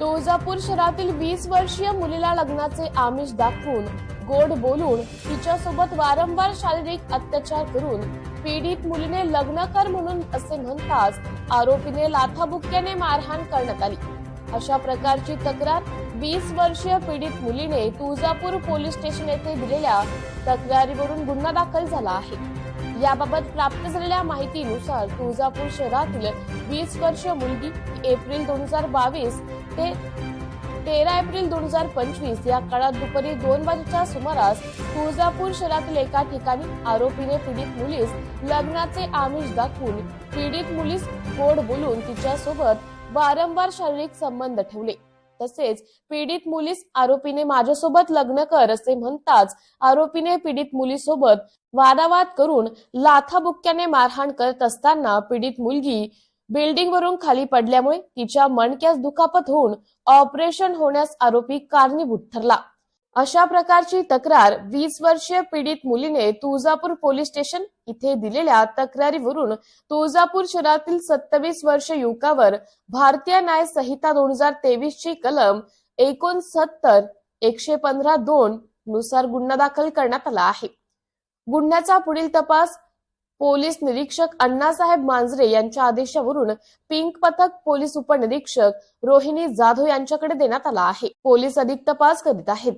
तुळजापूर शहरातील वीस वर्षीय मुलीला लग्नाचे आमिष दाखवून गोड बोलून तिच्यासोबत वारंवार शारीरिक अत्याचार करून पीडित मुलीने लग्न कर म्हणून असे म्हणताच आरोपीने लाथाबुक्क्याने मारहाण करण्यात आली. अशा प्रकारची तक्रार वीस वर्षीय पीडित मुलीने तुळजापूर पोलीस स्टेशन येथे दिलेल्या तक्रारीवरून गुन्हा दाखल झाला आहे. याबाबत प्राप्त झालेल्या माहितीनुसार तुळजापूर शहरातील वीस वर्षीय मुलगी एप्रिल दोन हजार बावीस ते तेरा एप्रिल दोन हजार पंचवीस या काळात दुपारी दोन वाजेच्या सुमारास तुळजापूर शहरातील एका ठिकाणी आरोपीने पीडित मुलीस लग्नाचे आमिष दाखवून पीडित मुलीस गोड बोलून तिच्यासोबत वारंवार शारीरिक संबंध ठेवले. तसेच पीडित मुलीस आरोपीने माझ्यासोबत लग्न कर असे म्हणताच आरोपीने पीडित मुलीसोबत वादावाद करून लाथाबुक्क्याने मारहाण करत असताना पीडित मुलगी बिल्डिंग वरून खाली पडल्यामुळे तिच्या मणक्यास दुखापत होऊन ऑपरेशन होण्यास आरोपी कारणीभूत ठरला. अशा प्रकारची तक्रार वीस वर्षीय पीडित मुलीने तुळजापूर पोलीस स्टेशन इथे दिलेल्या तक्रारीवरून तुळजापूर शहरातील सत्तावीस वर्ष युवकावर भारतीय न्याय संहिता दोन हजार तेवीस ची कलम एकोणसत्तर एकशे पंधरा दोन नुसार गुन्हा दाखल करण्यात आला आहे. गुन्ह्याचा पुढील तपास पोलीस निरीक्षक अण्णासाहेब मांजरे यांच्या आदेशावरून पिंक पथक पोलीस उपनिरीक्षक रोहिणी जाधव यांच्याकडे देण्यात आला आहे. पोलीस अधिक तपास करीत आहेत.